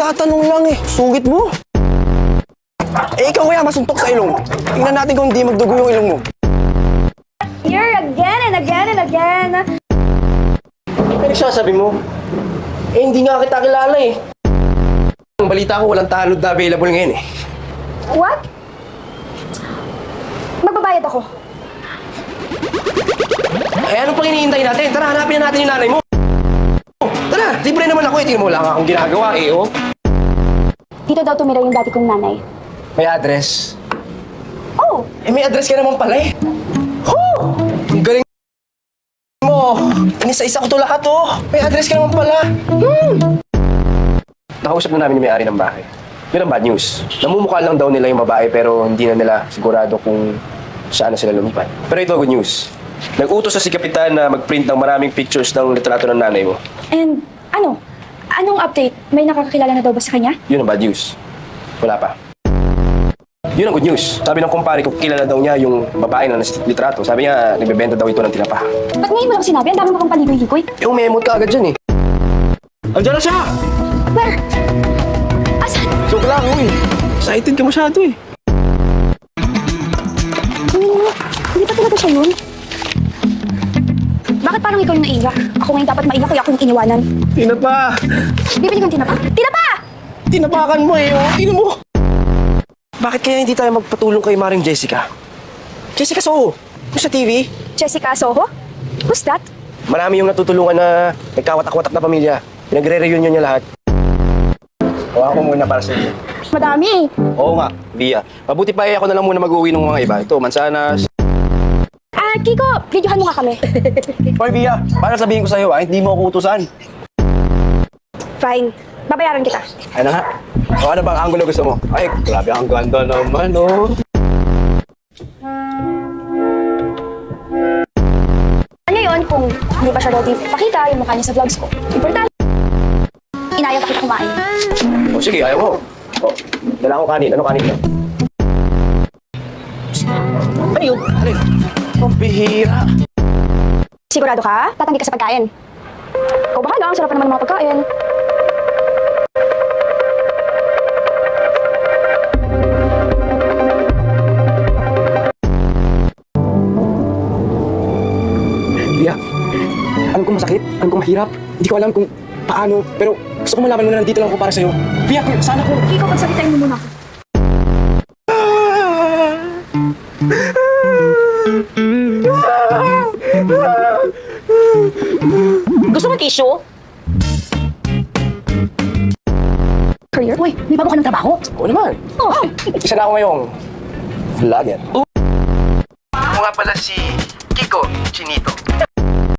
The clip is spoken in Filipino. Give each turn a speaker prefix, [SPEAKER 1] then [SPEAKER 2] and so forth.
[SPEAKER 1] Nagtatanong lang eh. Sugit mo. Eh, ikaw kaya masuntok sa ilong. Tingnan natin kung hindi magdugo yung ilong mo.
[SPEAKER 2] Here again and again and again.
[SPEAKER 1] Ano nagsasabi mo? Eh, hindi nga kita kilala eh. Ang balita ko, walang tanod na available ngayon eh.
[SPEAKER 2] What? Magbabayad ako.
[SPEAKER 1] Eh, ano pang hinihintay natin? Tara, hanapin na natin yung nanay mo. Tara, libre naman ako eh. Tingnan mo, wala nga akong ginagawa eh, oh.
[SPEAKER 2] Dito daw tumira yung dati kong nanay.
[SPEAKER 1] May address.
[SPEAKER 2] Oh,
[SPEAKER 1] Eh, may address ka naman pala eh. Oh! Ang galing mo. Inisa-isa ko to lahat, oh. May address ka naman pala. Hmm. Nakausap na namin yung may-ari ng bahay. Yun ang bad news. Namumukha lang daw nila yung babae pero hindi na nila sigurado kung saan na sila lumipat. Pero ito, good news. Nag-utos sa si Kapitan na mag-print ng maraming pictures ng litrato ng nanay mo.
[SPEAKER 2] and ano? Anong update? May nakakakilala na daw ba sa kanya?
[SPEAKER 1] Yun ang bad news. Wala pa. Yun ang good news. Sabi ng kumpare ko, kilala daw niya yung babae na nasa litrato. Sabi niya, nagbebenta daw ito ng tinapa.
[SPEAKER 2] Ba't ngayon mo lang sinabi? Ang dami mo pang paligoy-ligoy.
[SPEAKER 1] Eh, umemot ka agad dyan eh. Andiyan na siya!
[SPEAKER 2] Where? Asan?
[SPEAKER 1] Joke lang, uy. Excited ka masyado eh.
[SPEAKER 2] Tingin mo, hindi pa talaga siya yun. Parang ikaw yung naiyak? Ako ngayon dapat maiyak kaya ako yung iniwanan.
[SPEAKER 1] Tinapa!
[SPEAKER 2] Bibili kang tinapa? Tinapa!
[SPEAKER 1] Tinapakan mo eh, oh. Tingnan mo. Bakit kaya hindi tayo magpatulong kay Maring Jessica? Jessica Soho. Yung sa TV.
[SPEAKER 2] Jessica Soho? Who's that?
[SPEAKER 1] Marami yung natutulungan na nagkawatak-watak na pamilya. Pinagre-reunion niya lahat. Hawa ko muna para sa iyo.
[SPEAKER 2] Madami.
[SPEAKER 1] Oo nga, Bia. Mabuti pa eh ako na lang muna mag-uwi ng mga iba. Ito, mansanas.
[SPEAKER 2] Kiko, videohan mo nga kami.
[SPEAKER 1] Hoy, Bia. Para sabihin ko sa'yo, ah, hindi mo ako utusan.
[SPEAKER 2] Fine. Babayaran kita.
[SPEAKER 1] Ano nga? O ano bang angulo gusto mo? Ay, grabe ang ganda naman, oh.
[SPEAKER 2] Ano yun kung hindi pa siya daw pakita yung mukha niya sa vlogs ko? Importante. Inaya pa kita kumain.
[SPEAKER 1] O sige, ayaw mo. O, dala ko kanin. Ano kanin niyo? Ano yun? Ano yun? Ang bihira.
[SPEAKER 2] Sigurado ka? Tatanggi ka sa pagkain. Ikaw bahala, ang sarap naman ng mga pagkain.
[SPEAKER 1] Bia, alam kong masakit, alam kong mahirap. Hindi ko alam kung paano, pero gusto ko malaman mo na nandito lang ako para sa'yo. Bia, sana ko.
[SPEAKER 2] Kiko, pagsabitain mo muna ako.
[SPEAKER 3] Gusto mo tissue?
[SPEAKER 2] Career? Uy, may bago ka ng trabaho.
[SPEAKER 1] Oo naman.
[SPEAKER 2] Oh,
[SPEAKER 1] Isa na ako ngayong vlogger. Ako nga pala si Kiko Chinito.